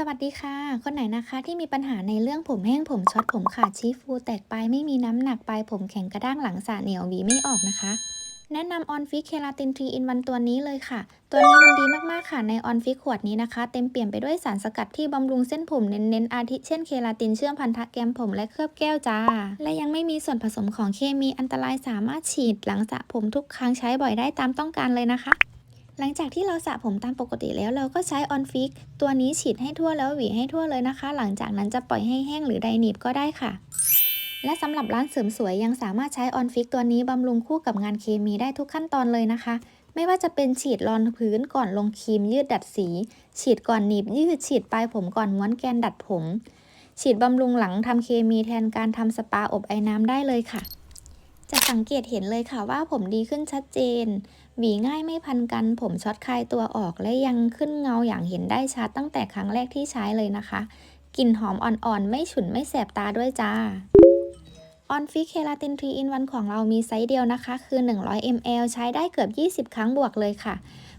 สวัสดีค่ะ คนไหนนะคะที่มีปัญหาในเรื่องผมแห้งผมช็อตผมขาดชี้ฟู แตกปลายไม่มีน้ำหนักปลายผมแข็งกระด้างหลังสระเหนียวหวีไม่ออกนะคะ แนะนำออนฟิกเคลาตินทรีอินวันตัวนี้เลยค่ะ ตัวนี้มันดีมากๆค่ะในออนฟิกขวดนี้นะคะ เต็มเปี่ยมไปด้วยสารสกัดที่บำรุงเส้นผมเน้นๆอาทิเช่นเคลาตินเชื่อมพันธะแกมผมและเคลือบแก้วจ้า และยังไม่มีส่วนผสมของเคมีอันตรายสามารถฉีดหลังสระผมทุกครั้งใช้บ่อยได้ตามต้องการเลยนะคะ หลังจากที่เราสระผมตามปกติแล้วเราก็ใช้ออนฟิกตัวนี้ฉีดให้ทั่วแล้วหวีให้ทั่วเลยนะคะ หลังจากนั้นจะปล่อยให้แห้งหรือไดหนีบก็ได้ค่ะ และสำหรับร้านเสริมสวยยังสามารถใช้ออนฟิกตัวนี้บำรุงคู่กับงานเคมีได้ทุกขั้นตอนเลยนะคะ ไม่ว่าจะเป็นฉีดรองพื้นก่อนลงครีมยืดดัดสี ฉีดก่อนหนีบยืดฉีดปลายผมก่อนม้วนแกนดัดผม ฉีดบำรุงหลังทำเคมีแทนการทำสปาอบไอ้น้ำได้เลยค่ะ จะสังเกตเห็นเลยค่ะว่าผมดีขึ้นชัดเจน หวีง่ายไม่พันกัน ผมช็อตคลายตัวออกและยังขึ้นเงาอย่างเห็นได้ชัดตั้งแต่ครั้งแรกที่ใช้เลยนะคะ กลิ่นหอมอ่อนๆ ไม่ฉุนไม่แสบตาด้วยจ้าออนฟิกเคลาตินทรีอินวันของเรามีไซส์เดียวนะคะ คือ 100 ml ใช้ได้เกือบ 20 ครั้งบวกเลยค่ะ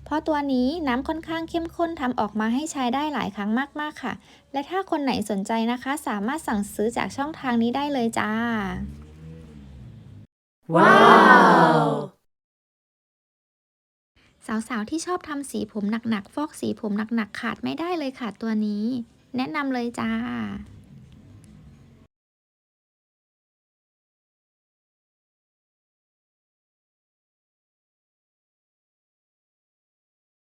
เพราะตัวนี้น้ำค่อนข้างเข้มข้นทำออกมาให้ใช้ได้หลายครั้งมาก ๆ ค่ะ และถ้าคนไหนสนใจนะคะ สามารถสั่งซื้อจากช่องทางนี้ได้เลยจ้า ว้าว สาวๆ ที่ชอบทำสีผมหนักๆ ฟอกสีผมหนักๆ ขาดไม่ได้เลยค่ะตัวนี้ แนะนำเลยจ้า